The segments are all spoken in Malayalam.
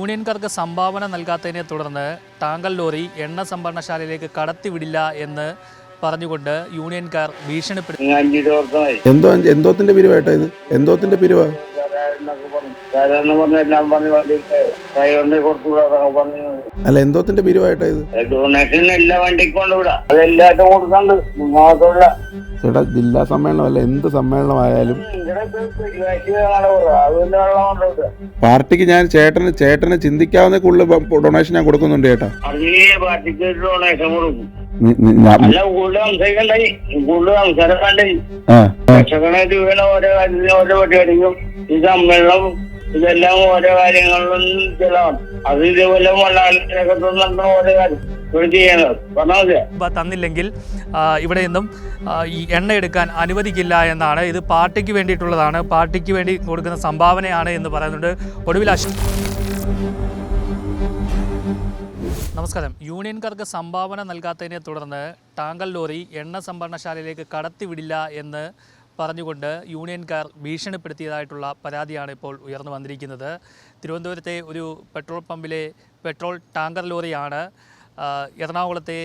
യൂണിയൻകാർക്ക് സംഭാവന നൽകാത്തതിനെ തുടർന്ന് ടാങ്കൽ ലോറി എണ്ണ സംഭരണശാലയിലേക്ക് കടത്തിവിടില്ല എന്ന് പറഞ്ഞുകൊണ്ട് യൂണിയൻകാർ ഭീഷണിപ്പെടുത്തി എന്തോ എന്തോത്തിന്റെ പിരിവായിട്ടാ ഇത്? എന്തോത്തിന്റെ പിരിവാ? പറഞ്ഞു. പറഞ്ഞ എല്ലാം പറഞ്ഞ് വണ്ടി പറഞ്ഞു. അല്ല എന്തോത്തിന്റെ പിരിവായിട്ടാ ഇത്? ഡൊണേഷൻ എല്ലാ വണ്ടിക്ക് കൊണ്ടുവിടാം അതെല്ലാറ്റും കൊടുക്കണ്ട് നിങ്ങൾക്കുള്ള ചേട്ടാ ജില്ലാ സമ്മേളനം അല്ല എന്ത് സമ്മേളനമായാലും. പാർട്ടിക്ക് ഞാൻ ചേട്ടന് ചേട്ടന് ചിന്തിക്കാവുന്ന കൂടുതൽ ഡൊണേഷൻ ഞാൻ കൊടുക്കുന്നുണ്ട് ചേട്ടാ. പാർട്ടിക്ക് ഡൊണേഷൻ കൊടുക്കും. അല്ല കൂടുതൽ സംസാരിക്കണ്ടായി കൂടുതൽ സംസാരം വേണ്ടേ ആ, ആ. ലക്ഷക്കണക്കിന് രൂപയുടെ ഓരോ കാര്യത്തിനും ഓരോ പരിപാടിക്കും. ഈ സമ്മേളനം ഇതെല്ലാം ഓരോ കാര്യങ്ങളിലും ചെലവാണ്. അത് ഇതേപോലെ മലയാളത്തിനൊക്കെ നടന്ന ഓരോ കാര്യം. ഇവിടെ ചെയ്യണത്. പറഞ്ഞാൽ മതിയോ ബ- തന്നില്ലെങ്കിൽ ഇവിടെ നിന്നും ഈ എണ്ണ എടുക്കാൻ അനുവദിക്കില്ല എന്നാണ്. ഇത് പാർട്ടിക്ക് വേണ്ടിയിട്ടുള്ളതാണ്. പാർട്ടിക്ക് വേണ്ടി കൊടുക്കുന്ന സംഭാവനയാണ് എന്ന് പറയുന്നുണ്ട്. ഒടുവിൽ അശ് നമസ്കാരം. യൂണിയൻകാർക്ക് സംഭാവന നൽകാത്തതിനെ തുടർന്ന് ടാങ്കൽ ലോറി എണ്ണ സംഭരണശാലയിലേക്ക് കടത്തിവിടില്ല എന്ന് പറഞ്ഞുകൊണ്ട് യൂണിയൻകാർ ഭീഷണിപ്പെടുത്തിയതായിട്ടുള്ള പരാതിയാണ് ഇപ്പോൾ ഉയർന്നു വന്നിരിക്കുന്നത്. തിരുവനന്തപുരത്തെ ഒരു പെട്രോൾ പമ്പിലെ പെട്രോൾ ടാങ്കർ ലോറിയാണ് എറണാകുളത്തെ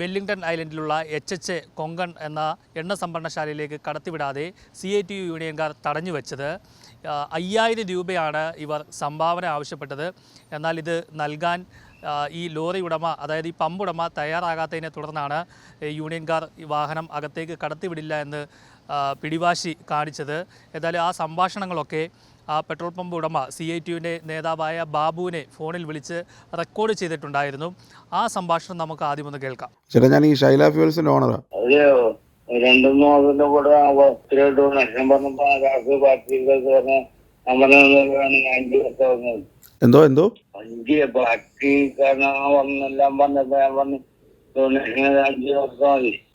വെല്ലിംഗ്ടൺ ഐലൻഡിലുള്ള എച്ച് എച്ച് കൊങ്കൺ എന്ന എണ്ണ സംഭരണശാലയിലേക്ക് കടത്തിവിടാതെ സി ഐ ടി യു യൂണിയൻകാർ തടഞ്ഞു വെച്ചത് അയ്യായിരം രൂപയാണ് ഇവർ സംഭാവന ആവശ്യപ്പെട്ടത്. എന്നാൽ ഇത് നൽകാൻ ഈ ലോറി ഉടമ അതായത് ഈ പമ്പ് ഉടമ തയ്യാറാകാത്തതിനെ തുടർന്നാണ് യൂണിയൻകാർ ഈ വാഹനം അകത്തേക്ക് കടത്തിവിടില്ല എന്ന് പിടിവാശി കാണിച്ചത്. ഏതായാലും ആ സംഭാഷണങ്ങളൊക്കെ ആ പെട്രോൾ പമ്പ് ഉടമ സി ഐ ടിയുവിന്റെ നേതാവായ ബാബുവിനെ ഫോണിൽ വിളിച്ച് റെക്കോർഡ് ചെയ്തിട്ടുണ്ടായിരുന്നു. ആ സംഭാഷണം നമുക്ക് ആദ്യം ഒന്ന് കേൾക്കാം. ചേട്ടാ ഞാൻ ഈ ഷൈല ഫ്യൂൽസിന്റെ ഓണറാണ് രണ്ടും മൂന്നിന്റെ കൂടെ ഒത്തിരി പറഞ്ഞപ്പോ പാർട്ടിയിലേക്ക് പറഞ്ഞ എന്തോ എന്തോ?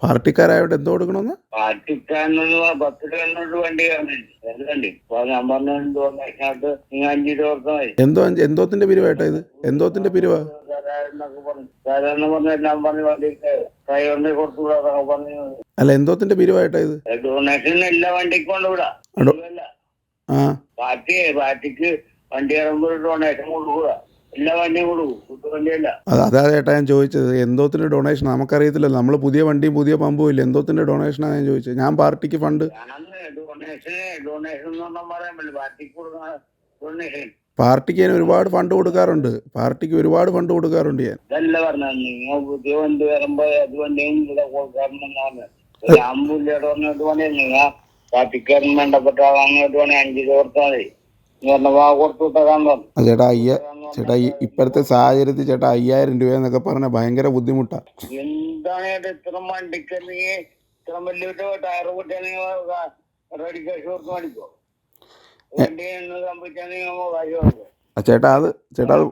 പാർട്ടിക്കാരായോട്ട് എന്തോ കൊടുക്കണമെന്ന് എന്തോ എന്തോത്തിന്റെ പിരിവായിട്ടാ ഇത്? എന്തോത്തിന്റെ പിരിവാ? അല്ല എന്തോത്തിന്റെ പിരിവായിട്ടാ ഇത്? ഡൊണേഷൻ എല്ലാ വണ്ടിക്കും പാർട്ടിയെ. ആ. പാർട്ടിക്ക് വണ്ടി ഇറങ്ങുമ്പോൾ ഡൊണേഷൻ കൊടുക്കുക എല്ലാ വണ്ടിയും കൊടുക്കും കുത്തുവണ്ടിയല്ല അത് അതാ ചേട്ടാ ഞാൻ ചോദിച്ചത്. എന്തോത്തിന്റെ ഡൊണേഷൻ നമുക്കറിയത്തില്ല നമ്മൾ പുതിയ വണ്ടിയും പുതിയ പമ്പും ഇല്ല? എന്തോത്തിന്റെ ഡൊണേഷനാണ് ഞാൻ ചോദിച്ചത്. ഞാൻ പാർട്ടിക്ക് ഫണ്ട് ഞാനന്ന് ഡൊണേഷന് ഡൊണേഷൻ എന്നൊന്നും പറയാൻ പറ്റില്ല. പാർട്ടിക്ക് കൊടുക്കുന്ന ഡൊണേഷൻ പാർട്ടിക്ക് ഞാൻ ഒരുപാട് ഫണ്ട് കൊടുക്കാറുണ്ട്. പാർട്ടിക്ക് ഒരുപാട് ഫണ്ട് കൊടുക്കാറുണ്ട് ഞാൻ. ഇതല്ല പറഞ്ഞത്. നിങ്ങൾ പുതിയ വണ്ടി വരുമ്പോ അത് വണ്ടിയും ഇവിടെ കൊടുക്കാറുണ്ടെന്ന് ഞാൻ പുള്ളിയോട് പറഞ്ഞിട്ട് പണി നിങ്ങൾ പാർട്ടിക്കാരൻ വേണ്ടപ്പെട്ട ആളാണ് അഞ്ച് കൊടുത്താൽ മതി. ചേട്ടാ അയ്യ ചേട്ടാ ഇപ്പോഴത്തെ സാഹചര്യത്തിൽ ചേട്ടാ അയ്യായിരം രൂപ എന്നൊക്കെ പറഞ്ഞ ഭയങ്കര ബുദ്ധിമുട്ടാ. എന്താണ് ഇത് ഇത്ര വണ്ടിക്ക് നീ ഇത്ര വലിയ ടയർ പൊട്ടിയാൽ റെഡി കാശ് കൊടുത്ത് മേടിക്കോ വണ്ടി എന്ന് സംഭവിച്ചാൽ നിങ്ങൾ കാശ് കൊടുക്കും ആ ചേട്ടാ അത് ചേട്ടാ അത്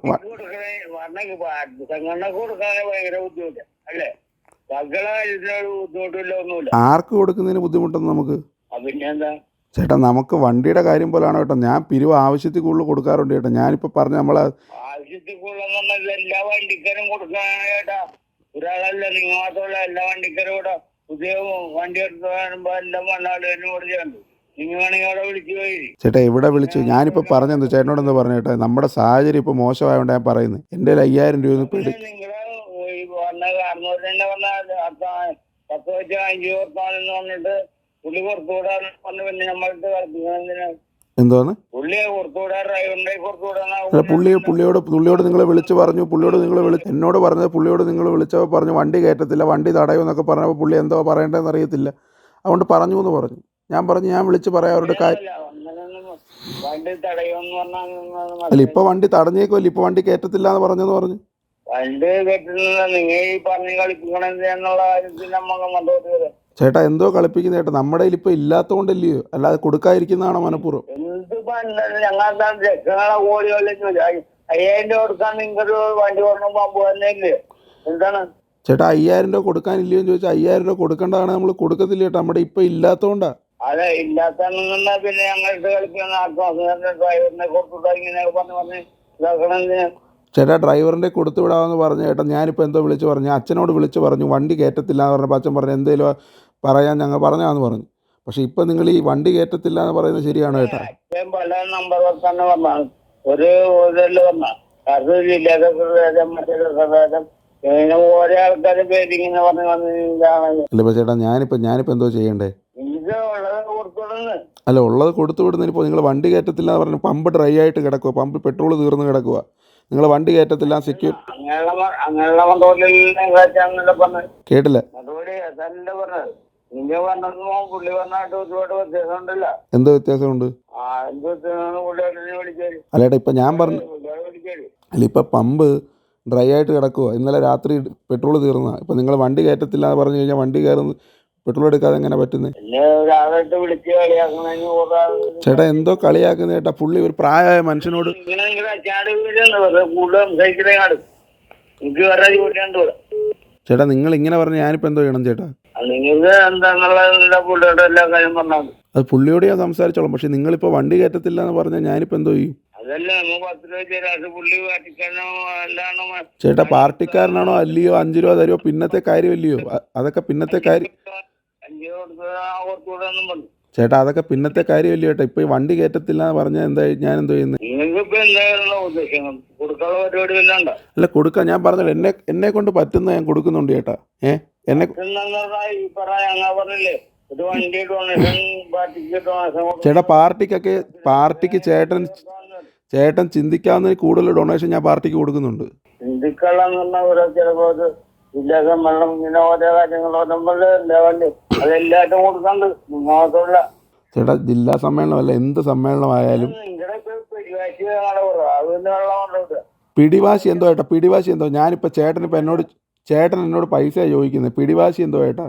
ആർക്ക് കൊടുക്കുന്നതിന് ബുദ്ധിമുട്ടെന്ന് നമുക്ക്? ആ പിന്നെ എന്താ ചേട്ടാ നമുക്ക് വണ്ടിയുടെ കാര്യം പോലാണ് കേട്ടോ. ഞാൻ പിരിവ് ആവശ്യത്തിൽ കൂടുതൽ കൊടുക്കാറുണ്ട് ചേട്ടാ. ഞാനിപ്പോൾ പറഞ്ഞ നമ്മളെ ആവശ്യത്തിൽ കൂടുതൽ എല്ലാ വണ്ടിക്കാരും കൊടുക്കാനാണ് കേട്ടാ ഒരാളല്ല നിങ്ങൾ മാത്രമല്ല എല്ലാ വണ്ടിക്കാരും കൂടെ പുതിയ വണ്ടി എടുത്ത് വരുമ്പോ എല്ലാം വണ്ണാട് തന്നെ കൊടുക്കുന്നുണ്ട് അവിടെ വിളിച്ചു പോയി. ചേട്ടാ ഇവിടെ വിളിച്ചു. ഞാനിപ്പോ പറഞ്ഞു ചേട്ടനോട് എന്താ പറഞ്ഞു ചേട്ടാ? നമ്മുടെ സാഹചര്യം ഇപ്പൊ മോശമായോണ്ട് ഞാൻ പറയുന്നത് എന്റെ കയ്യിൽ അയ്യായിരം രൂപ തന്നെ പത്ത് വെച്ച് അഞ്ചു പറഞ്ഞിട്ട് പുള്ളി പറഞ്ഞ് പിന്നെ കൊടുത്തുവിടാ അല്ല പുള്ളി പുള്ളിയോട് പുള്ളിയോട് നിങ്ങൾ വിളിച്ച് പറഞ്ഞു പുള്ളിയോട് നിങ്ങൾ വിളിച്ച് എന്നോട് പറഞ്ഞത് പുള്ളിയോട് നിങ്ങൾ വിളിച്ചപ്പോൾ പറഞ്ഞു വണ്ടി കയറ്റത്തില്ല വണ്ടി തടയുമെന്നൊക്കെ പറഞ്ഞപ്പോൾ പുള്ളി എന്തോ പറയേണ്ടതെന്ന് അറിയത്തില്ല. അതുകൊണ്ട് പറഞ്ഞു എന്ന് പറഞ്ഞു. ഞാൻ പറഞ്ഞു ഞാൻ വിളിച്ച് പറയാം അവരുടെ കാര്യം. അല്ല ഇപ്പൊ വണ്ടി തടഞ്ഞേക്കുമല്ലോ ഇപ്പൊ വണ്ടി കയറ്റത്തില്ല എന്ന് പറഞ്ഞെന്ന് പറഞ്ഞു. വണ്ടി കയറ്റുന്ന നിങ്ങൾ ഈ പറഞ്ഞു കളിപ്പിക്കണത് എന്നുള്ള കാര്യത്തിൽ നമ്മൾ മണ്ടോട്ട് വരും ചേട്ടാ എന്തോ കളിപ്പിക്കുന്ന ചേട്ടാ. നമ്മുടെ കയ്യിൽ ഇപ്പോൾ ഇല്ലാത്തതുകൊണ്ടല്ലയോ അല്ലാതെ കൊടുക്കാതിരിക്കുന്നതാണോ മനഃപൂർവം? എന്ത് ഞങ്ങളുടെ ലക്ഷങ്ങളെ കോടികളിലേക്ക് അയ്യായിരം രൂപ കൊടുക്കാൻ നിങ്ങൾക്ക് വണ്ടി പറഞ്ഞു പമ്പ് തന്നെയില്ലേ എന്താണ്? ചേട്ടാ അയ്യായിരം രൂപ കൊടുക്കാനില്ലയോ എന്ന് ചോദിച്ചാൽ അയ്യായിരം രൂപ കൊടുക്കേണ്ടതാണ് നമ്മൾ കൊടുക്കത്തില്ല ചേട്ടാ. നമ്മുടെ ഇപ്പൊ ഇല്ലാത്തോണ്ടാ. അതെ ഇല്ലാത്ത പിന്നെ ഞങ്ങൾക്ക് കളിക്കുന്ന ഡ്രൈവറിനെ കൊടുത്തിട്ട് ഇങ്ങനെയൊക്കെ പറഞ്ഞു പറഞ്ഞ് ഇതാക്കണം എന്തിനാ? ചേട്ടാ ഡ്രൈവറിന്റെ കൊടുത്തു വിടാമെന്ന് പറഞ്ഞു ചേട്ടാ ഞാനിപ്പോൾ എന്തോ വിളിച്ച് പറഞ്ഞു. അച്ഛനോട് വിളിച്ച് പറഞ്ഞു വണ്ടി കയറ്റത്തില്ല എന്ന് പറഞ്ഞപ്പോൾ അച്ഛൻ പറഞ്ഞു എന്തേലും പറയാൻ ഞങ്ങൾ പറഞ്ഞാന്ന് പറഞ്ഞു. പക്ഷെ ഇപ്പം നിങ്ങൾ ഈ വണ്ടി കയറ്റത്തില്ല എന്ന് പറയുന്നത് ശരിയാണോ ചേട്ടാ? പല നമ്പർ തന്നെ ഒരു ജില്ലാ മറ്റേ ഇങ്ങനെ ഓരോ ആൾക്കാരെ പറഞ്ഞു അല്ല ചേട്ടാ ഞാനിപ്പോ ഞാനിപ്പോ എന്തോ ചെയ്യണ്ടേ? അല്ല ഉള്ളത് കൊടുത്തു വിടുന്നതിന് ഇപ്പോൾ നിങ്ങൾ വണ്ടി കയറ്റത്തില്ല എന്ന് പറഞ്ഞു പമ്പ് ഡ്രൈ ആയിട്ട് കിടക്കുക പമ്പ് പെട്രോൾ തീർന്ന് കിടക്കുക നിങ്ങൾ വണ്ടി കയറ്റത്തില്ല സെക്യൂർ കേട്ടില്ല. എന്ത് വ്യത്യാസമുണ്ട്? അല്ലേട്ടാ ഇപ്പൊ ഞാൻ പറഞ്ഞു അല്ല ഇപ്പൊ പമ്പ് ഡ്രൈ ആയിട്ട് കിടക്കുക ഇന്നലെ രാത്രി പെട്രോൾ തീർന്നാ ഇപ്പം നിങ്ങൾ വണ്ടി കയറ്റത്തില്ല എന്ന് പറഞ്ഞു കഴിഞ്ഞാൽ വണ്ടി കയറുന്ന പെട്രോൾ എടുക്കാതെ എങ്ങനെ പറ്റുന്നത് ചേട്ടാ എന്തോ കളിയാക്കുന്ന ചേട്ടാ പുള്ളി ഒരു പ്രായമായ മനുഷ്യനോട് ചേട്ടാ നിങ്ങൾ ഇങ്ങനെ പറഞ്ഞു ഞാനിപ്പോ എന്തോ ചെയ്യണം ചേട്ടാ? അത് പുള്ളിയോട് ഞാൻ സംസാരിച്ചോളാം പക്ഷേ നിങ്ങളിപ്പോ വണ്ടി കയറ്റത്തില്ല എന്ന് പറഞ്ഞാൽ ഞാനിപ്പോ എന്തോ ചെയ്യും? ചേട്ടാ പാർട്ടിക്കാരനാണോ അല്ലയോ അഞ്ചു രൂപ തരുമോ പിന്നത്തെ കാര്യമല്ലയോ? അതൊക്കെ പിന്നത്തെ കാര്യം ചേട്ടാ അതൊക്കെ പിന്നത്തെ കാര്യമല്ലയോ ചേട്ടാ? ഇപ്പൊ ഈ വണ്ടി കയറ്റത്തില്ല എന്ന് പറഞ്ഞാൽ എന്താ ഞാൻ എന്തോ ചെയ്യുന്നത് അല്ല കൊടുക്കാൻ ഞാൻ പറഞ്ഞത് എന്നെ എന്നെ കൊണ്ട് പറ്റുന്ന ഞാൻ കൊടുക്കുന്നുണ്ട് ചേട്ടാ. ഏ? എന്നെ ചേട്ടാ പാർട്ടിക്കൊക്കെ പാർട്ടിക്ക് ചേട്ടൻ ചേട്ടൻ ചിന്തിക്കാവുന്ന കൂടുതൽ ഡൊണേഷൻ ഞാൻ പാർട്ടിക്ക് കൊടുക്കുന്നുണ്ട്. ചിന്തിക്കാനുള്ള പറഞ്ഞാൽ ഓരോ വേണം ജില്ലാ സമ്മേളനം ഇങ്ങനെ ഓരോ കാര്യങ്ങൾ എന്താ വണ്ടി? അതെല്ലാറ്റും കൊടുക്കണ്ട്. മാത്രമല്ല. ചേട്ടാ ജില്ലാ സമ്മേളനമല്ല എന്ത് സമ്മേളനമായാലും. പിടിവാശി എന്തോ ഏട്ടാ? പിടിവാശി എന്തോ? ഞാനിപ്പോൾ ചേട്ടനിപ്പോൾ എന്നോട് ചേട്ടൻ എന്നോട് പൈസ ചോദിക്കുന്നത് പിടിവാശി എന്തോ ഏട്ടാ?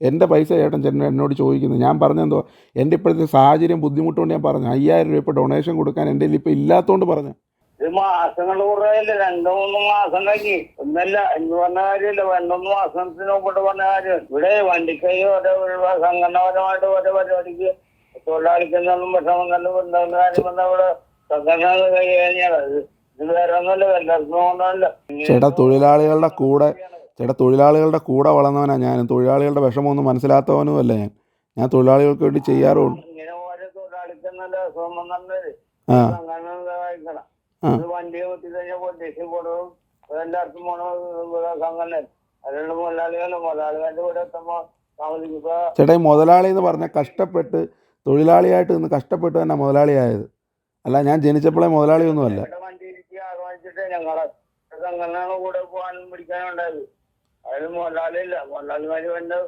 എന്റെ പൈസ ചേട്ടൻ ചേട്ടൻ എന്നോട് ചോദിക്കുന്നത് ഞാൻ പറഞ്ഞെന്തോ? എന്റെ ഇപ്പോഴത്തെ സാഹചര്യം ബുദ്ധിമുട്ടുകൊണ്ട് ഞാൻ പറഞ്ഞു. അയ്യായിരം രൂപ ഇപ്പോൾ ഡൊണേഷൻ കൊടുക്കാൻ എന്റെ ഇപ്പോൾ ഇല്ലാത്തതുകൊണ്ട് പറഞ്ഞു. ഇത് മാസങ്ങൾ കുറയല്ലേ രണ്ടു മൂന്ന് മാസം കഴിഞ്ഞ്. ഒന്നല്ല എന്ന് പറഞ്ഞ കാര്യമല്ല. രണ്ടൊന്ന് മാസത്തിന് മുമ്പോട്ട് പറഞ്ഞ കാര്യം ഇവിടെ വണ്ടിക്കൈ ഓരോ സംഘടനപരമായിട്ട് ഓരോ പരിപാടിക്ക് തൊഴിലാളിക്കെന്നാലും വിഷമം നല്ല ഉണ്ടാകുന്ന കാര്യം ഇവിടെ സംഘടന കൈ കഴിഞ്ഞാൽ ഇത് വേറെ ഒന്നുമല്ല എല്ലാവർക്കും കൊണ്ടല്ല ചേട്ടാ തൊഴിലാളികളുടെ കൂടെ ചേട്ടാ തൊഴിലാളികളുടെ കൂടെ വളർന്നവനാ ഞാൻ തൊഴിലാളികളുടെ വിഷമമൊന്നും മനസ്സിലാത്തവനും അല്ല ഞാൻ. ഞാൻ തൊഴിലാളികൾക്ക് വേണ്ടി ചെയ്യാറുള്ളൂ ഇങ്ങനെ ഓരോ തൊഴിലാളിക്കെന്നല്ല അസുഖം നല്ലത് ആ. സംഘടന സഹായിക്കണം ആ. ഇത് വണ്ടി കുത്തി കഴിഞ്ഞാൽ പൊട്ടിച്ച് കൊടുക്കും എല്ലാവർക്കും പോണ സംഘടന അതിനുള്ള മുതലാളികളും മുതലാളികളുടെ കൂടെ എത്തുമ്പോൾ താമസിക്കുക ചേട്ടാ ഈ മുതലാളി എന്ന് പറഞ്ഞാൽ കഷ്ടപ്പെട്ട് തൊഴിലാളിയായിട്ട് നിന്ന് കഷ്ടപ്പെട്ട് തന്നെ മുതലാളിയായത്. അല്ല ഞാൻ ജനിച്ചപ്പോഴേ മുതലാളിയൊന്നുമല്ല ഒന്നും അല്ല മുതലാളി ഇല്ല ഞങ്ങളെ സംഘടനയുടെ കൂടെ പോകാനും പിടിക്കാനും ഉണ്ടായത്. അതിന് മുതലാളിയില്ല മുതലാളിമാര് വന്ന്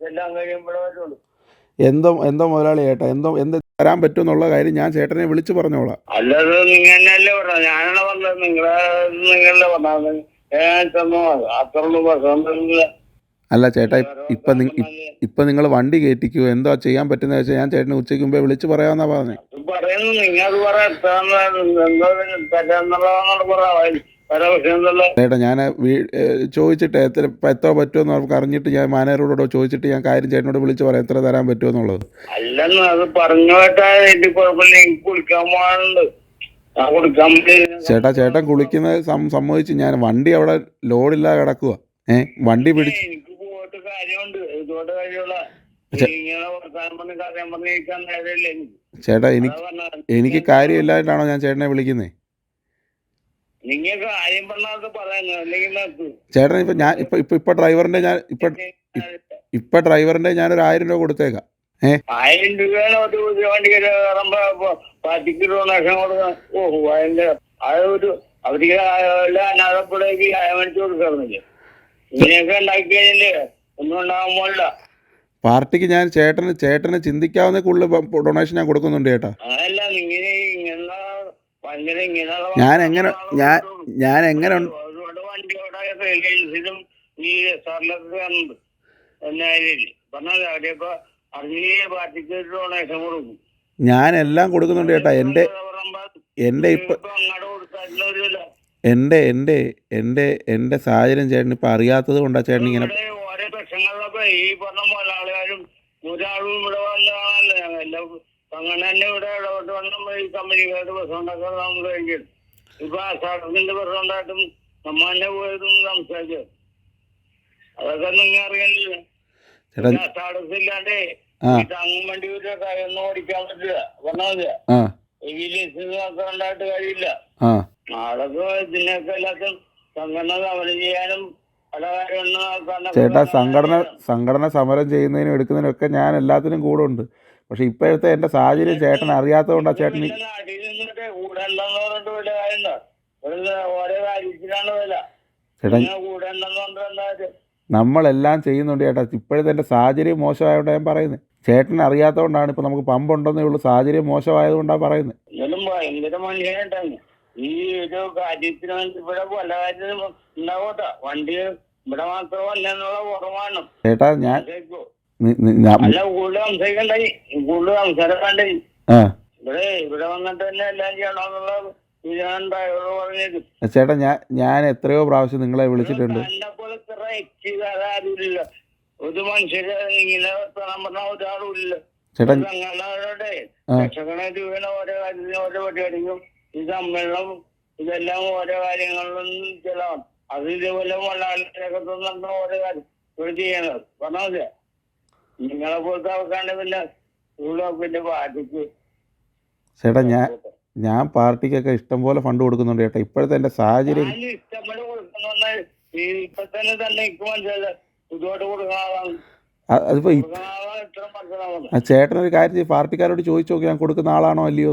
എല്ലാം കഴിയുമ്പോഴേ വരുള്ളൂ എന്തോ എന്തോ മുതലാളി ചേട്ടാ എന്തോ എന്ത് തരാൻ പറ്റുമെന്നുള്ള കാര്യം ഞാൻ ചേട്ടനെ വിളിച്ചു പറഞ്ഞോളാം. അല്ലാതെ പറഞ്ഞത്? ഞാനാണ് പറഞ്ഞത്? നിങ്ങളെ നിങ്ങളല്ലേ പറഞ്ഞത്? ഞാൻ തന്നോ അത്രയുള്ളൂ പ്രശ്നമൊന്നുമില്ല അല്ല ചേട്ടാ ഇപ്പം ഇപ്പം നിങ്ങൾ വണ്ടി കയറ്റിക്കോ എന്തോ ചെയ്യാൻ പറ്റുന്ന വെച്ചാൽ ഞാൻ ചേട്ടനെ ഉച്ചയ്ക്ക് മുമ്പേ വിളിച്ച് പറയാമെന്നാ പറഞ്ഞത് പറയുന്നു. നിങ്ങൾ പറയാം ചേട്ടാ ഞാൻ ചോദിച്ചിട്ട് എത്ര പത്തോ പറ്റുമെന്ന് അവർക്ക് അറിഞ്ഞിട്ട് ഞാൻ മാനേജറോടോ ചോദിച്ചിട്ട് ഞാൻ കാര്യം ചേട്ടനോട് വിളിച്ച് പറയാം എത്ര തരാൻ പറ്റുമെന്നുള്ളത് അല്ലെന്ന് അത് പറഞ്ഞു ചേട്ടാ ചേട്ടൻ കുളിക്കുന്ന സമ്മതിച്ച് ഞാൻ വണ്ടി അവിടെ ലോഡില്ലാതെ കിടക്കുക ഏ വണ്ടി പിടിച്ച് ചേട്ടാ എനിക്ക്. എനിക്ക് കാര്യമില്ലായിട്ടാണോ ഞാൻ ചേട്ടനെ വിളിക്കുന്നത് നിങ്ങൾ ഇപ്പൊ ഞാൻ ഇപ്പൊ അല്ലെങ്കിൽ ഇപ്പൊ ചേട്ടൻ ഇപ്പം ഞാൻ ഇപ്പൊ ഇപ്പൊ ഡ്രൈവറിന്റെ ഞാൻ ഒരു ഇപ്പം ആയിരം രൂപ കൊടുത്തേക്കാം. ആയിരം രൂപയാണ് ഒരു പുതിയ വണ്ടി കയറുമ്പോ പാർട്ടിക്ക് ഡൊണേഷൻ കൊടുക്കാൻ? ഓഹോ അതിന്റെ അത് ഒരു അവർക്ക് എല്ലാ അനാഥപ്പുഴയ്ക്ക് അയമടിച്ചു കൊടുക്കാറുന്നില്ലേ ഇങ്ങനെയൊക്കെ ഉണ്ടാക്കി കഴിഞ്ഞില്ലേ? ഒന്നും ഉണ്ടാകാൻ പോലില്ല പാർട്ടിക്ക് ഞാൻ ചേട്ടന് ചേട്ടന് ചിന്തിക്കാവുന്ന കൂടുതൽ ഡൊണേഷൻ ഞാൻ കൊടുക്കുന്നുണ്ട് ചേട്ടാ. അതല്ല നിങ്ങൾ ഞാൻ എങ്ങനെ ഞാൻ ഞാൻ എങ്ങനെ ഞാൻ എല്ലാം കൊടുക്കുന്നുണ്ട് ചേട്ടാ. എന്റെ എന്റെ ഇപ്പം എന്റെ എന്റെ എന്റെ എന്റെ എന്റെ എന്റെ സാഹചര്യം ചേട്ടൻ ഇപ്പം അറിയാത്തത് കൊണ്ടാണ് ചേട്ടൻ ഇങ്ങനെ ഈ പറഞ്ഞ പോലെ ആൾക്കാരും ഒരാളും ഇവിടെ വന്നതാണല്ലോ. അങ്ങനെ തന്നെ ഇവിടെ ഇടപെട്ട് വന്ന ഈ കമ്പനിക്കാരുടെ ബസ് ഉണ്ടാക്കാൻ നമ്മൾ കഴിഞ്ഞു ഇപ്പൊ അസാദത്തിന്റെ ബസ് ഉണ്ടായിട്ടും നമ്മ തന്നെ പോയതും സംസാരിച്ചു. അതൊക്കെ നിങ്ങൾ അറിയണില്ല. അസാദസ് ഇല്ലാണ്ട് വണ്ടി കാര്യമൊന്നും ഓടിക്കാൻ പറ്റില്ല. പറഞ്ഞാൽ ആ. വില്ലേജ് കഴിയില്ല ആ. നാളൊക്കെ ഇതിനൊക്കെ എല്ലാത്തും സംഘടന സമരം ചെയ്യാനും ചേട്ടാ സംഘടന സംഘടന സമരം ചെയ്യുന്നതിനും എടുക്കുന്നതിനും ഒക്കെ ഞാൻ എല്ലാത്തിനും കൂടെ ഉണ്ട്. പക്ഷെ ഇപ്പോഴത്തെ എന്റെ സാഹചര്യം ചേട്ടൻ അറിയാത്തതുകൊണ്ടാണ് ചേട്ടൻ ഈ- പിന്നെ നാട്ടിൽ നിന്നിട്ട് കൂടെ ഉണ്ടെന്ന് പറഞ്ഞിട്ട് വലിയ കാര്യമുണ്ടോ വെറുതെ ഓരോ കാര്യത്തിലാണ് വില? ചേട്ടാ നിങ്ങൾ കൂടെ ഉണ്ടെന്ന് പറഞ്ഞിട്ട് എന്താ കാര്യം? നമ്മളെല്ലാം ചെയ്യുന്നുണ്ട് ചേട്ടാ. ഇപ്പോഴത്തെ എന്റെ സാഹചര്യം മോശമായതുകൊണ്ട് ഞാൻ പറയുന്നത് ചേട്ടൻ അറിയാത്തതുകൊണ്ടാണ് ഇപ്പൊ നമുക്ക് പമ്പ് ഉണ്ടെന്നേ ഉള്ളൂ. സാഹചര്യം മോശമായതുകൊണ്ടാണ് പറയുന്നത് എന്നാലും ഭയങ്കര മനുഷ്യനായിട്ടാണ് ഈ ഒരു കാര്യത്തിന് വേണ്ടി ഇവിടെ പല കാര്യത്തിനും ഉണ്ടാവട്ടെ. വണ്ടി ഇവിടെ മാത്രമല്ല എന്നുള്ള കുറവാണ് ചേട്ടാ ഞാൻ- അല്ല കൂടുതൽ സംസാരിക്കണ്ടായി കൂടുതൽ സംസാരം വേണ്ടായി ആ. ഇവിടെ ഇവിടെ വന്നിട്ട് തന്നെ എല്ലാം ചെയ്യണമെന്നുള്ള ഞാൻ ഡ്രൈവറോട് ചേട്ടാ ഞാൻ ഞാൻ എത്രയോ പ്രാവശ്യം നിങ്ങളെ വിളിച്ചിട്ടുണ്ട്. ഒരു മനുഷ്യര് ഇങ്ങനെ വർത്തമാനം പറഞ്ഞ ചേട്ടാ. ലക്ഷക്കണക്കിന് രൂപയുടെ ഓരോ കാര്യത്തിനും ഓരോ പരിപാടിക്കും ഈ സമ്മേളനം ഇതെല്ലാം ഓരോ കാര്യങ്ങളിലും ചെലവാണ്. അത് ഇതേപോലെ മലയാളികളൊക്കെ നടന്ന ഓരോ കാര്യം ഇവിടെ ചെയ്യണത്. പറഞ്ഞാൽ നിങ്ങളെ പോലത്തെ ആൾക്കാണ്ട് പിന്നെ പാർട്ടിക്ക് ചേട്ടാ ഞാൻ ഞാൻ പാർട്ടിക്കൊക്കെ ഇഷ്ടം പോലെ ഫണ്ട് കൊടുക്കുന്നുണ്ട് ചേട്ടാ. ഇപ്പോഴത്തെ എന്റെ സാഹചര്യം ഇഷ്ടംപോലെ കൊടുക്കുന്ന ഈ ഇപ്പൊ തന്നെ എനിക്ക് കൊടുക്കുന്ന ആളാണ്. അതിപ്പോ ആ ചേട്ടനൊരു കാര്യം ചെയ്യ്. പാർട്ടിക്കാരോട് ചോദിച്ചു നോക്കി ഞാൻ കൊടുക്കുന്ന ആളാണോ അല്ലയോ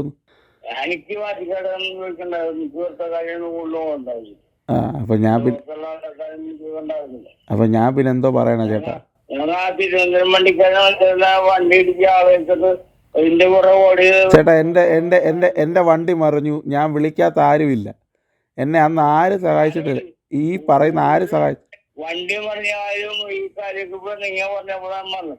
എനിക്ക് കാര്യം ആ അപ്പൊ ഞാൻ പിന്നെ അപ്പൊ ഞാൻ പിന്നെ എന്തോ പറയണ ചേട്ടാ? ഞങ്ങൾ ആ തിരുവനന്തപുരം വണ്ടിക്കാരൻ വണ്ടി ഇടിച്ച് ആവേശത്ത് അതിന്റെ പുറകെ ഓടി ചേട്ടാ എന്റെ എന്റെ എന്റെ എന്റെ വണ്ടി മറിഞ്ഞു. ഞാൻ വിളിക്കാത്ത ആരുമില്ല. എന്നെ അന്ന് ആര് സഹായിച്ചിട്ടില്ല? ഈ പറയുന്ന ആര് സഹായിച്ചു വണ്ടി പറഞ്ഞാലും ഈ കാര്യമൊക്കെ ഇപ്പൊ നിങ്ങൾ പറഞ്ഞപ്പോഴാണ്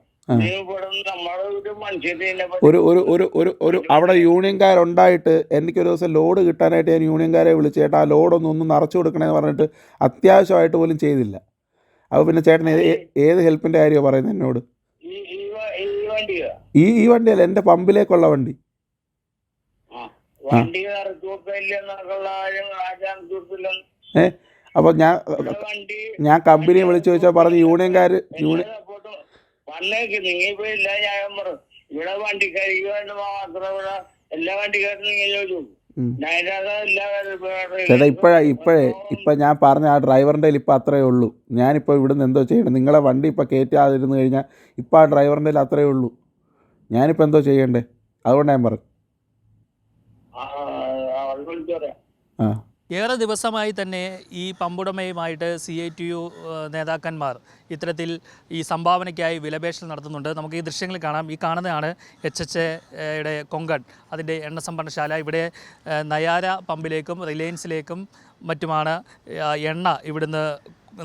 ഒരു ഒരു ഒരു ഒരു ഒരു ഒരു അവിടെ യൂണിയൻകാരുണ്ടായിട്ട് എനിക്കൊരു ദിവസം ലോഡ് കിട്ടാനായിട്ട് ഞാൻ യൂണിയൻകാരെ വിളിച്ചു ചേട്ടാ ആ ലോഡൊന്നും ഒന്ന് നിറച്ചു കൊടുക്കണേന്ന് പറഞ്ഞിട്ട് അത്യാവശ്യമായിട്ട് പോലും ചെയ്തില്ല. അപ്പോൾ പിന്നെ ചേട്ടൻ ഏത് ഹെൽപ്പിന്റെ ഹെൽപ്പിന്റെ കാര്യമാണ് പറയുന്നത് എന്നോട്? ഈ ഈ വണ്ടി ഈ എന്റെ ഈ ഈ വണ്ടിയല്ല എന്റെ പമ്പിലേക്കുള്ള വണ്ടി. ഏ അപ്പൊ അപ്പോൾ ഞാൻ ഞാൻ കമ്പനിയെ വിളിച്ചു ചോദിച്ചാൽ പറഞ്ഞു യൂണിയൻകാർ യൂണിയൻ ഇവിടെ വണ്ടിക്കാരിക്ക് വേണ്ടി മാത്രം ഇവിടെ എല്ലാ വണ്ടിക്കാരും നിങ്ങൾ ചോദിച്ചു ചേട്ടാ ഇപ്പോഴാ ഇപ്പോഴേ ഇപ്പം ഞാൻ പറഞ്ഞ ആ ഡ്രൈവറിന്റെ കയ്യിൽ അത്രേ അത്രയേ ഉള്ളൂ. ഞാനിപ്പോൾ ഇവിടുന്ന് എന്തോ ചെയ്യണം. നിങ്ങളെ വണ്ടി ഇപ്പം കയറ്റാതിരുന്ന് കഴിഞ്ഞാൽ ഇപ്പം ആ ഡ്രൈവറിന്റെ അത്രേ അത്രയേ ഉള്ളൂ. ഞാനിപ്പോൾ എന്തോ ചെയ്യണ്ടേ? അതുകൊണ്ട് ഞാൻ പറഞ്ഞു ആ. ഏറെ ദിവസമായി തന്നെ ഈ പമ്പുടമയുമായിട്ട് സി ഐ ടി യു നേതാക്കന്മാർ ഇത്തരത്തിൽ ഈ സംഭാവനയ്ക്കായി വിലപേശൽ നടത്തുന്നുണ്ട്. നമുക്ക് ഈ ദൃശ്യങ്ങൾ കാണാം. ഈ കാണുന്നതാണ് എച്ച് എച്ച് എയുടെ കൊങ്കൺ. അതിന്റെ എണ്ണ സംഭരണശാല. ഇവിടെ നയാര പമ്പിലേക്കും റിലയൻസിലേക്കും മറ്റുമാണ് എണ്ണ ഇവിടുന്ന്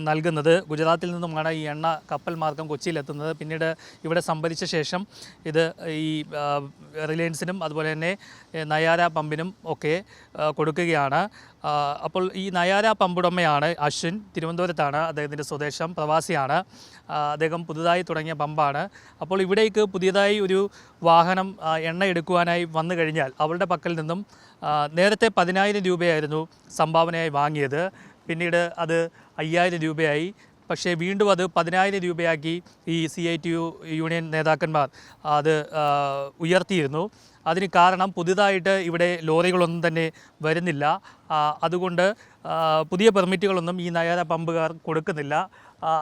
നൽകുന്നത്. ഗുജറാത്തിൽ നിന്നുമാണ് ഈ എണ്ണ കപ്പൽ മാർഗം കൊച്ചിയിലെത്തുന്നത്. പിന്നീട് ഇവിടെ സംഭരിച്ച ശേഷം ഇത് ഈ റിലയൻസിനും അതുപോലെ തന്നെ നയാര പമ്പിനും ഒക്കെ കൊടുക്കുകയാണ്. അപ്പോൾ ഈ നയാര പമ്പുടമയാണ് അശ്വിൻ. തിരുവനന്തപുരത്താണ് അദ്ദേഹത്തിന്റെ സ്വദേശം പ്രവാസിയാണ്. അദ്ദേഹം പുതുതായി തുടങ്ങിയ പമ്പാണ്. അപ്പോൾ ഇവിടേക്ക് പുതിയതായി ഒരു വാഹനം എണ്ണ എടുക്കുവാനായി വന്നു കഴിഞ്ഞാൽ അവരുടെ പക്കൽ നിന്നും നേരത്തെ പതിനായിരം രൂപയായിരുന്നു സംഭാവനയായി വാങ്ങിയത്. പിന്നീട് അത് അയ്യായിരം രൂപയായി. പക്ഷേ വീണ്ടും അത് പതിനായിരം രൂപയാക്കി ഈ C I T U union നേതാക്കന്മാർ അത് ഉയർത്തിയിരുന്നു. അതിന് കാരണം പുതിയതായിട്ട് ഇവിടെ ലോറികളൊന്നും തന്നെ വരുന്നില്ല. അതുകൊണ്ട് പുതിയ പെർമിറ്റുകളൊന്നും ഈ നയാര പമ്പുകാർ കൊടുക്കുന്നില്ല.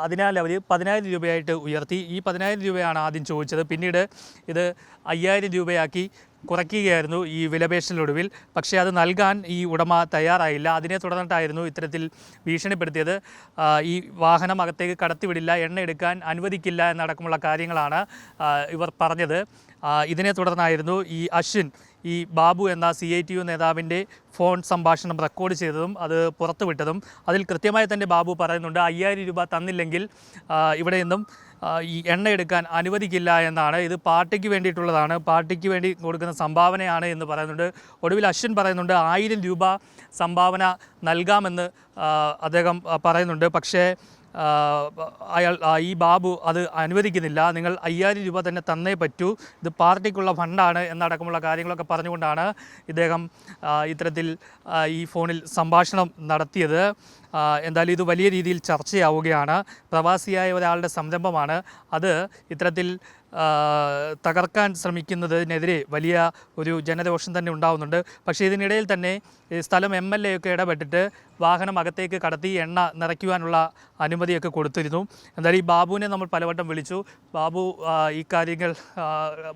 അതിനാൽ അവർ പതിനായിരം രൂപയായിട്ട് ഉയർത്തി. ഈ പതിനായിരം രൂപയാണ് ആദ്യം ചോദിച്ചത്. പിന്നീട് ഇത് അയ്യായിരം രൂപയാക്കി കുറയ്ക്കുകയായിരുന്നു ഈ വിലപേശലിനൊടുവിൽ. പക്ഷേ അത് നൽകാൻ ഈ ഉടമ തയ്യാറായില്ല. അതിനെ തുടർന്നിട്ടായിരുന്നു ഇത്തരത്തിൽ ഭീഷണിപ്പെടുത്തിയത്. ഈ വാഹനം അകത്തേക്ക് കടത്തിവിടില്ല എണ്ണ എടുക്കാൻ അനുവദിക്കില്ല എന്നടക്കമുള്ള കാര്യങ്ങളാണ് ഇവർ പറഞ്ഞത്. ഇതിനെ തുടർന്നായിരുന്നു ഈ അശ്വിൻ ഈ ബാബു എന്ന സി ഐ ടി യു നേതാവിന്റെ ഫോൺ സംഭാഷണം റെക്കോർഡ് ചെയ്തതും അത് പുറത്തുവിട്ടതും. അതിൽ കൃത്യമായി തന്നെ ബാബു പറയുന്നുണ്ട് അയ്യായിരം രൂപ തന്നില്ലെങ്കിൽ ഇവിടെ നിന്നും ഈ എണ്ണ എടുക്കാൻ അനുവദിക്കില്ല എന്നാണ്. ഇത് പാർട്ടിക്ക് വേണ്ടിയിട്ടുള്ളതാണ്. പാർട്ടിക്ക് വേണ്ടി കൊടുക്കുന്ന സംഭാവനയാണ് എന്ന് പറയുന്നുണ്ട്. ഒടുവിൽ അശ്വിൻ പറയുന്നുണ്ട് ആയിരം രൂപ സംഭാവന നൽകാമെന്ന് അദ്ദേഹം പറയുന്നുണ്ട്. പക്ഷേ അയാൾ ഈ ബാബു അത് അനുവദിക്കുന്നില്ല. നിങ്ങൾ അയ്യായിരം രൂപ തന്നെ തന്നേ പറ്റൂ. ഇത് പാർട്ടിക്കുള്ള ഫണ്ടാണ് എന്നടക്കമുള്ള കാര്യങ്ങളൊക്കെ പറഞ്ഞുകൊണ്ടാണ് ഇദ്ദേഹം ഇത്തരത്തിൽ ഈ ഫോണിൽ സംഭാഷണം നടത്തിയത്. എന്തായാലും ഇത് വലിയ രീതിയിൽ ചർച്ചയാവുകയാണ്. പ്രവാസിയായ ഒരാളുടെ സംരംഭമാണ് അത്. ഇത്തരത്തിൽ തകർക്കാൻ ശ്രമിക്കുന്നതിനെതിരെ വലിയ ഒരു ജനരോഷം തന്നെ ഉണ്ടാവുന്നുണ്ട്. പക്ഷേ ഇതിനിടയിൽ തന്നെ സ്ഥലം എം എൽ എ ഒക്കെ ഇടപെട്ടിട്ട് വാഹനം അകത്തേക്ക് കടത്തി എണ്ണ നിറയ്ക്കുവാനുള്ള അനുമതിയൊക്കെ കൊടുത്തിരുന്നു. എന്തായാലും ഈ ബാബുവിനെ നമ്മൾ പലവട്ടം വിളിച്ചു. ബാബു ഈ കാര്യങ്ങൾ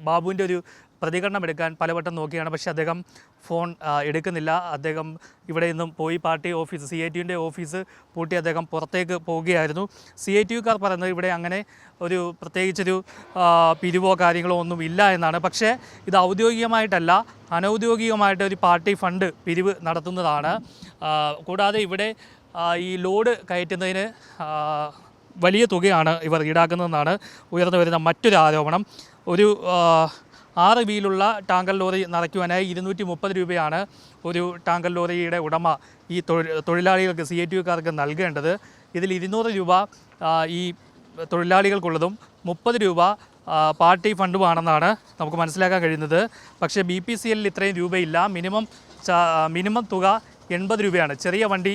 ബാബുവിന്റെ ഒരു പ്രതികരണം എടുക്കാൻ പലവട്ടം നോക്കിയാണ്. പക്ഷേ അദ്ദേഹം ഫോൺ എടുക്കുന്നില്ല. അദ്ദേഹം ഇവിടെ നിന്നും പോയി പാർട്ടി ഓഫീസ് സി ഐ ടിയുടെ ഓഫീസ് പൂട്ടി അദ്ദേഹം പുറത്തേക്ക് പോവുകയായിരുന്നു. സി ഐ ടി യുക്കാർ പറയുന്നത് ഇവിടെ അങ്ങനെ ഒരു പ്രത്യേകിച്ചൊരു പിരിവോ കാര്യങ്ങളോ ഒന്നും ഇല്ല എന്നാണ്. പക്ഷേ ഇത് ഔദ്യോഗികമായിട്ടല്ല അനൗദ്യോഗികമായിട്ട് ഒരു പാർട്ടി ഫണ്ട് പിരിവ് നടത്തുന്നതാണ്. കൂടാതെ ഇവിടെ ഈ ലോഡ് കയറ്റുന്നതിന് വലിയ തുകയാണ് ഇവർ ഈടാക്കുന്നതെന്നാണ് ഉയർന്നു വരുന്ന മറ്റൊരു ആരോപണം. ഒരു ആറ് വീലുള്ള ടാങ്കർ ലോറി നിറയ്ക്കുവാനായി ഇരുന്നൂറ്റി മുപ്പത് രൂപയാണ് ഒരു ടാങ്കർ ലോറിയുടെ ഉടമ ഈ തൊഴിലാളികൾക്ക് സി എ ടി യുക്കാർക്ക് നൽകേണ്ടത്. ഇതിൽ ഇരുന്നൂറ് രൂപ ഈ തൊഴിലാളികൾക്കുള്ളതും മുപ്പത് രൂപ പാർട്ടി ഫണ്ടുമാണെന്നാണ് നമുക്ക് മനസ്സിലാക്കാൻ കഴിയുന്നത്. പക്ഷേ ബി പി സി എല്ലിൽ ഇത്രയും രൂപയില്ല. മിനിമം മിനിമം തുക എൺപത് രൂപയാണ്. ചെറിയ വണ്ടി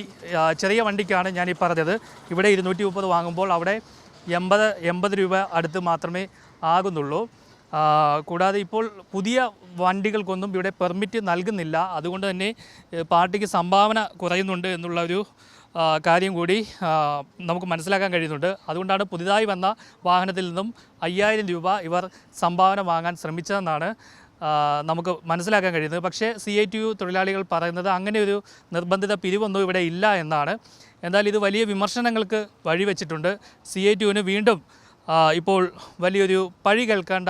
ചെറിയ വണ്ടിക്കാണ് ഞാൻ ഈ പറഞ്ഞത്. ഇവിടെ ഇരുന്നൂറ്റി മുപ്പത് വാങ്ങുമ്പോൾ അവിടെ എൺപത് എൺപത് രൂപ അടുത്ത് മാത്രമേ ആകുന്നുള്ളൂ. കൂടാതെ ഇപ്പോൾ പുതിയ വണ്ടികൾക്കൊന്നും ഇവിടെ പെർമിറ്റ് നൽകുന്നില്ല. അതുകൊണ്ട് തന്നെ പാർട്ടിക്ക് സംഭാവന കുറയുന്നുണ്ട് എന്നുള്ള ഒരു കാര്യം കൂടി നമുക്ക് മനസ്സിലാക്കാൻ കഴിയുന്നുണ്ട്. അതുകൊണ്ടാണ് പുതിയതായി വന്ന വാഹനത്തിൽ നിന്നും അയ്യായിരം രൂപ ഇവർ സംഭാവന വാങ്ങാൻ ശ്രമിച്ചതെന്നാണ് നമുക്ക് മനസ്സിലാക്കാൻ കഴിയുന്നത്. പക്ഷേ സി ഐ ടി യു തൊഴിലാളികൾ പറയുന്നത് അങ്ങനെ ഒരു നിർബന്ധിത പിരിവൊന്നും ഇവിടെ ഇല്ല എന്നാണ്. എന്നാൽ ഇത് വലിയ വിമർശനങ്ങൾക്ക് വഴിവെച്ചിട്ടുണ്ട്. സി ഐ ടി യുവിന് വീണ്ടും ഇപ്പോൾ വലിയൊരു പഴി കേൾക്കേണ്ട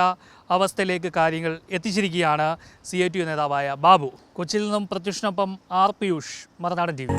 അവസ്ഥയിലേക്ക് കാര്യങ്ങൾ എത്തിച്ചിരിക്കുകയാണ് സി ഐ ടി യു നേതാവായ ബാബു. കൊച്ചിയിൽ നിന്നും പ്രത്യുഷിനൊപ്പം R Piyush Marunadan T V.